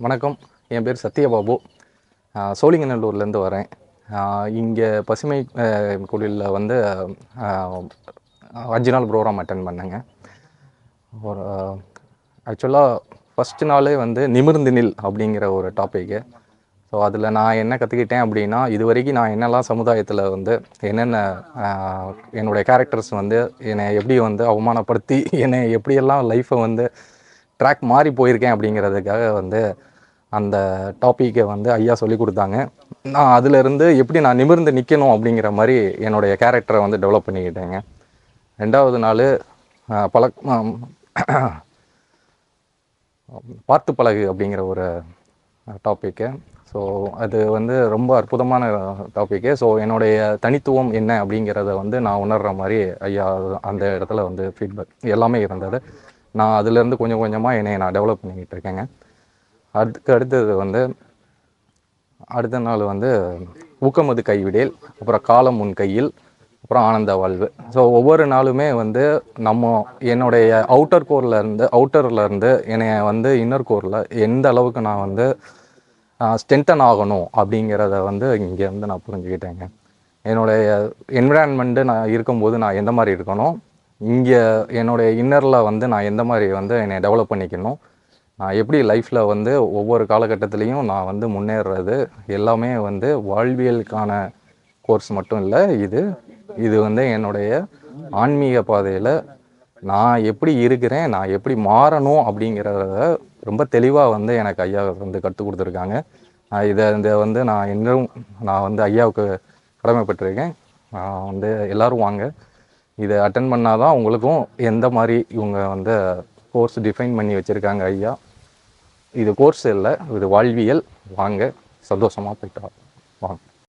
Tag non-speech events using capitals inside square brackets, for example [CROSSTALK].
வணக்கம். என் பேர் சத்யபாபு. சோழிங்கநல்லூர்லேருந்து வரேன். இங்கே பசுமை கோயிலில் வந்து அஞ்சு நாள் ப்ரோக்ராம் அட்டன் பண்ணேங்க. ஒரு ஆக்சுவலாக ஃபஸ்ட்டு நாளே வந்து நிமிர்ந்து நில் அப்படிங்கிற ஒரு டாப்பிக்கு ஸோ அதில் நான் என்ன கற்றுக்கிட்டேன் அப்படின்னா இது வரைக்கும் நான் என்னெல்லாம் சமுதாயத்தில் வந்து என்னென்ன என்னுடைய கேரக்டர்ஸ் வந்து என்னை எப்படி வந்து அவமானப்படுத்தி [LAUGHS] என்னை எப்படியெல்லாம் லைஃப்பை வந்து ட்ராக் மாறி போயிருக்கேன் அப்படிங்கிறதுக்காக வந்து அந்த டாப்பிக்கை வந்து ஐயா சொல்லி கொடுத்தாங்க. நான் அதிலிருந்து எப்படி நான் நிமிர்ந்து நிற்கணும் அப்படிங்கிற மாதிரி என்னுடைய கேரக்டரை வந்து டெவலப் பண்ணிக்கிட்டேங்க. ரெண்டாவது நாள் பழக் பார்த்து பழகு அப்படிங்கிற ஒரு டாப்பிக்கு. ஸோ அது வந்து ரொம்ப அற்புதமான டாப்பிக்கு. ஸோ என்னுடைய தனித்துவம் என்ன அப்படிங்கிறத வந்து நான் உணர்கிற மாதிரி ஐயா அந்த இடத்துல வந்து ஃபீட்பேக் எல்லாமே இருந்தது. நான் அதுலேருந்து கொஞ்சம் கொஞ்சமாக என்னை நான் டெவலப் பண்ணிக்கிட்டு இருக்கேங்க. அதுக்கு அடுத்தது வந்து அடுத்த நாள் வந்து ஊக்கமது கைவிடேல் அப்புறம் காலம் உன் கையில் அப்புறம் ஆனந்த வாழ்வு. ஸோ ஒவ்வொரு நாளுமே வந்து நம்ம என்னுடைய அவுட்டர் கோரில் இருந்து அவுட்டரில் இருந்து வந்து இன்னர் கோரில் எந்த அளவுக்கு நான் வந்து ஸ்ட்ரென்தன் ஆகணும் அப்படிங்கிறத வந்து இங்கேருந்து நான் புரிஞ்சுக்கிட்டேங்க. என்னுடைய என்விரான்மெண்ட்டு நான் இருக்கும்போது நான் எந்த மாதிரி இருக்கணும்? இங்கே என்னுடைய இன்னரில் வந்து நான் எந்த மாதிரி வந்து என்னை டெவலப் பண்ணிக்கணும்? நான் எப்படி லைஃப்பில் வந்து ஒவ்வொரு காலகட்டத்துலேயும் நான் வந்து முன்னேறது? எல்லாமே வந்து வாழ்வியலுக்கான கோர்ஸ் மட்டும் இல்லை இது இது வந்து என்னுடைய ஆன்மீக பாதையில் நான் எப்படி இருக்கிறேன் நான் எப்படி மாறணும் அப்படிங்கிறத ரொம்ப தெளிவாக வந்து எனக்கு ஐயா வந்து கற்றுக் கொடுத்துருக்காங்க. நான் இதை இதை வந்து நான் இன்னும் நான் வந்து ஐயாவுக்கு கடமைப்பட்டிருக்கேன். நான் வந்து எல்லோரும் வாங்க. இதை அட்டன் பண்ணால் தான் உங்களுக்கும் எந்த மாதிரி இவங்க வந்து கோர்ஸ் டிஃபைன் பண்ணி வச்சுருக்காங்க ஐயா. இது கோர்ஸ் இல்லை இது வாழ்வியல். வாங்க சந்தோஷமாக போயிட்டு வாங்க. வாங்க.